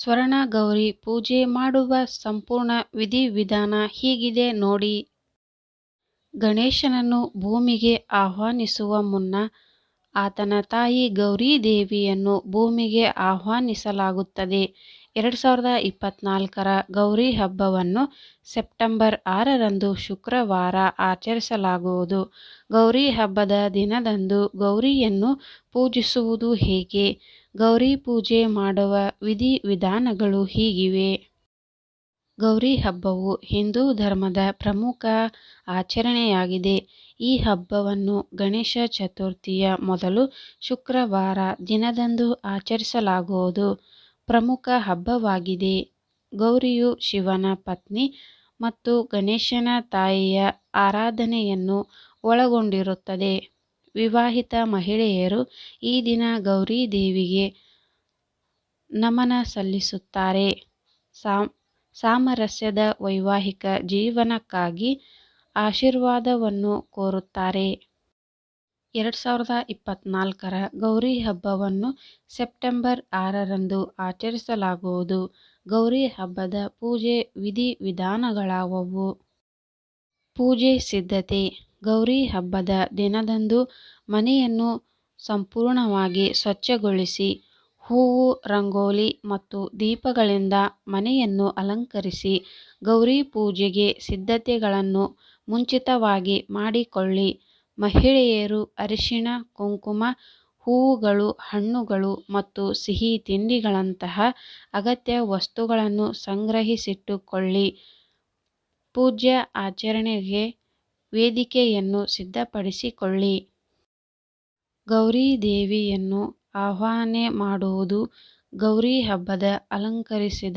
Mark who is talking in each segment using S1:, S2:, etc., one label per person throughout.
S1: ಸ್ವರ್ಣ ಗೌರಿ ಪೂಜೆ ಮಾಡುವ ಸಂಪೂರ್ಣ ವಿಧಿವಿಧಾನ ಹೀಗಿದೆ ನೋಡಿ. ಗಣೇಶನನ್ನು ಭೂಮಿಗೆ ಆಹ್ವಾನಿಸುವ ಮುನ್ನ ಆತನ ತಾಯಿ ಗೌರೀದೇವಿಯನ್ನು ಭೂಮಿಗೆ ಆಹ್ವಾನಿಸಲಾಗುತ್ತದೆ. ಎರಡು ಸಾವಿರದ ಇಪ್ಪತ್ನಾಲ್ಕರ ಗೌರಿ ಹಬ್ಬವನ್ನು ಸೆಪ್ಟೆಂಬರ್ ಆರರಂದು ಶುಕ್ರವಾರ ಆಚರಿಸಲಾಗುವುದು. ಗೌರಿ ಹಬ್ಬದ ದಿನದಂದು ಗೌರಿಯನ್ನು ಪೂಜಿಸುವುದು ಹೇಗೆ? ಗೌರಿ ಪೂಜೆ ಮಾಡುವ ವಿಧಿ-ವಿಧಾನಗಳು ಹೀಗಿವೆ. ಗೌರಿ ಹಬ್ಬವು ಹಿಂದೂ ಧರ್ಮದ ಪ್ರಮುಖ ಆಚರಣೆಯಾಗಿದೆ. ಈ ಹಬ್ಬವನ್ನು ಗಣೇಶ ಚತುರ್ಥಿಯ ಮೊದಲು ಶುಕ್ರವಾರ ದಿನದಂದು ಆಚರಿಸಲಾಗುವುದು. ಪ್ರಮುಖ ಹಬ್ಬವಾಗಿದೆ. ಗೌರಿಯು ಶಿವನ ಪತ್ನಿ ಮತ್ತು ಗಣೇಶನ ತಾಯಿಯ ಆರಾಧನೆಯನ್ನು ಒಳಗೊಂಡಿರುತ್ತದೆ. ವಿವಾಹಿತ ಮಹಿಳೆಯರು ಈ ದಿನ ಗೌರಿ ದೇವಿಗೆ ನಮನ ಸಲ್ಲಿಸುತ್ತಾರೆ. ಸಾಮರಸ್ಯದ ವೈವಾಹಿಕ ಜೀವನಕ್ಕಾಗಿ ಆಶೀರ್ವಾದವನ್ನು ಕೋರುತ್ತಾರೆ. ಎರಡು ಸಾವಿರದ ಇಪ್ಪತ್ನಾಲ್ಕರ ಗೌರಿ ಹಬ್ಬವನ್ನು ಸೆಪ್ಟೆಂಬರ್ ಆರರಂದು ಆಚರಿಸಲಾಗುವುದು. ಗೌರಿ ಹಬ್ಬದ ಪೂಜೆ ವಿಧಿ ವಿಧಾನಗಳಾವವು ಪೂಜೆ ಸಿದ್ಧತೆ ಗೌರಿ ಹಬ್ಬದ ದಿನದಂದು ಮನೆಯನ್ನು ಸಂಪೂರ್ಣವಾಗಿ ಸ್ವಚ್ಛಗೊಳಿಸಿ, ಹೂವು, ರಂಗೋಲಿ ಮತ್ತು ದೀಪಗಳಿಂದ ಮನೆಯನ್ನು ಅಲಂಕರಿಸಿ ಗೌರಿ ಪೂಜೆಗೆ ಸಿದ್ಧತೆಗಳನ್ನು ಮುಂಚಿತವಾಗಿ ಮಾಡಿಕೊಳ್ಳಿ. ಮಹಿಳೆಯರು ಅರಿಶಿಣ ಕುಂಕುಮ, ಹೂವುಗಳು, ಹಣ್ಣುಗಳು ಮತ್ತು ಸಿಹಿ ತಿಂಡಿಗಳಂತಹ ಅಗತ್ಯ ವಸ್ತುಗಳನ್ನು ಸಂಗ್ರಹಿಸಿಟ್ಟುಕೊಳ್ಳಿ. ಪೂಜ್ಯ ಆಚರಣೆಗೆ ವೇದಿಕೆಯನ್ನು ಸಿದ್ಧಪಡಿಸಿಕೊಳ್ಳಿ. ಗೌರಿ ದೇವಿಯನ್ನು ಆವಾಹನೆ ಮಾಡುವುದು ಗೌರಿ ಹಬ್ಬದ ಅಲಂಕರಿಸಿದ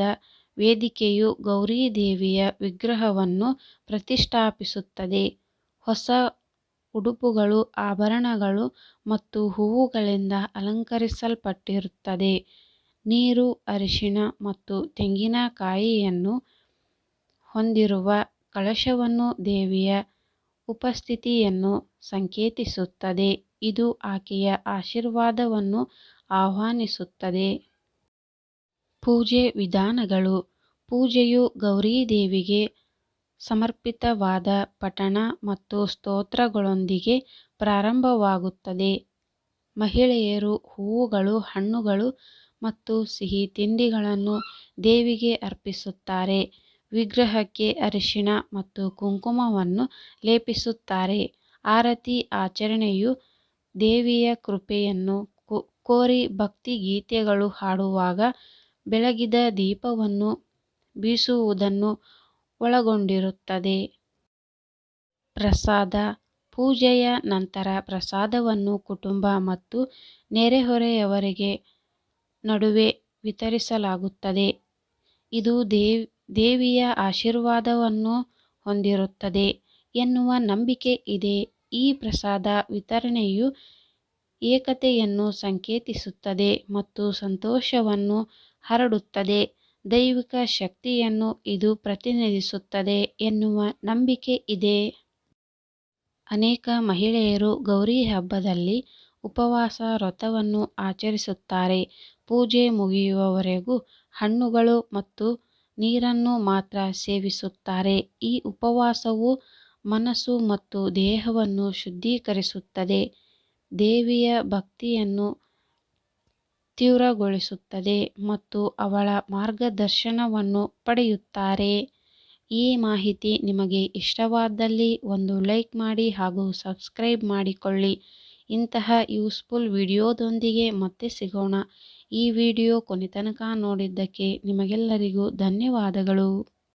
S1: ವೇದಿಕೆಯು ಗೌರಿ ದೇವಿಯ ವಿಗ್ರಹವನ್ನು ಪ್ರತಿಷ್ಠಾಪಿಸುತ್ತದೆ. ಹೊಸ ಉಡುಪುಗಳು, ಆಭರಣಗಳು ಮತ್ತು ಹೂವುಗಳಿಂದ ಅಲಂಕರಿಸಲ್ಪಟ್ಟಿರುತ್ತದೆ. ನೀರು, ಅರಿಶಿನ ಮತ್ತು ತೆಂಗಿನಕಾಯಿಯನ್ನು ಹೊಂದಿರುವ ಕಳಶವನ್ನು ದೇವಿಯ ಉಪಸ್ಥಿತಿಯನ್ನು ಸಂಕೇತಿಸುತ್ತದೆ. ಇದು ಆಕೆಯ ಆಶೀರ್ವಾದವನ್ನು ಆಹ್ವಾನಿಸುತ್ತದೆ. ಪೂಜೆ ವಿಧಾನಗಳು ಪೂಜೆಯು ಗೌರೀದೇವಿಗೆ ಸಮರ್ಪಿತವಾದ ಪಠಣ ಮತ್ತು ಸ್ತೋತ್ರಗಳೊಂದಿಗೆ ಪ್ರಾರಂಭವಾಗುತ್ತದೆ. ಮಹಿಳೆಯರು ಹೂವುಗಳು, ಹಣ್ಣುಗಳು ಮತ್ತು ಸಿಹಿ ತಿಂಡಿಗಳನ್ನು ದೇವಿಗೆ ಅರ್ಪಿಸುತ್ತಾರೆ. ವಿಗ್ರಹಕ್ಕೆ ಅರಿಶಿಣ ಮತ್ತು ಕುಂಕುಮವನ್ನು ಲೇಪಿಸುತ್ತಾರೆ. ಆರತಿ ಆಚರಣೆಯು ದೇವಿಯ ಕೃಪೆಯನ್ನು ಕೋರಿ ಭಕ್ತಿ ಗೀತೆಗಳು ಹಾಡುವಾಗ ಬೆಳಗಿದ ದೀಪವನ್ನು ಬೀಸುವುದನ್ನು ಒಳಗೊಂಡಿರುತ್ತದೆ. ಪ್ರಸಾದ ಪೂಜೆಯ ನಂತರ ಪ್ರಸಾದವನ್ನು ಕುಟುಂಬ ಮತ್ತು ನೆರೆಹೊರೆಯವರಿಗೆ ನಡುವೆ ವಿತರಿಸಲಾಗುತ್ತದೆ. ಇದು ದೇವಿಯ ಆಶೀರ್ವಾದವನ್ನು ಹೊಂದಿರುತ್ತದೆ ಎನ್ನುವ ನಂಬಿಕೆ ಇದೆ. ಈ ಪ್ರಸಾದ ವಿತರಣೆಯು ಏಕತೆಯನ್ನು ಸಂಕೇತಿಸುತ್ತದೆ ಮತ್ತು ಸಂತೋಷವನ್ನು ಹರಡುತ್ತದೆ. ದೈವಿಕ ಶಕ್ತಿಯನ್ನು ಇದು ಪ್ರತಿನಿಧಿಸುತ್ತದೆ ಎನ್ನುವ ನಂಬಿಕೆ ಇದೆ. ಅನೇಕ ಮಹಿಳೆಯರು ಗೌರಿ ಹಬ್ಬದಲ್ಲಿ ಉಪವಾಸ ವ್ರತವನ್ನು ಆಚರಿಸುತ್ತಾರೆ. ಪೂಜೆ ಮುಗಿಯುವವರೆಗೂ ಹಣ್ಣುಗಳು ಮತ್ತು ನೀರನ್ನು ಮಾತ್ರ ಸೇವಿಸುತ್ತಾರೆ. ಈ ಉಪವಾಸವು ಮನಸ್ಸು ಮತ್ತು ದೇಹವನ್ನು ಶುದ್ಧೀಕರಿಸುತ್ತದೆ, ದೇವಿಯ ಭಕ್ತಿಯನ್ನು ತೀವ್ರಗೊಳಿಸುತ್ತದೆ ಮತ್ತು ಅವಳ ಮಾರ್ಗದರ್ಶನವನ್ನು ಪಡೆಯುತ್ತಾರೆ. ಈ ಮಾಹಿತಿ ನಿಮಗೆ ಇಷ್ಟವಾದಲ್ಲಿ ಒಂದು ಲೈಕ್ ಮಾಡಿ ಹಾಗೂ ಸಬ್ಸ್ಕ್ರೈಬ್ ಮಾಡಿಕೊಳ್ಳಿ. ಇಂತಹ ಯೂಸ್ಫುಲ್ ವಿಡಿಯೋದೊಂದಿಗೆ ಮತ್ತೆ ಸಿಗೋಣ. ಈ ವಿಡಿಯೋ ಕೊನೆತನಕ ನೋಡಿದ್ದಕ್ಕೆ ನಿಮಗೆಲ್ಲರಿಗೂ ಧನ್ಯವಾದಗಳು.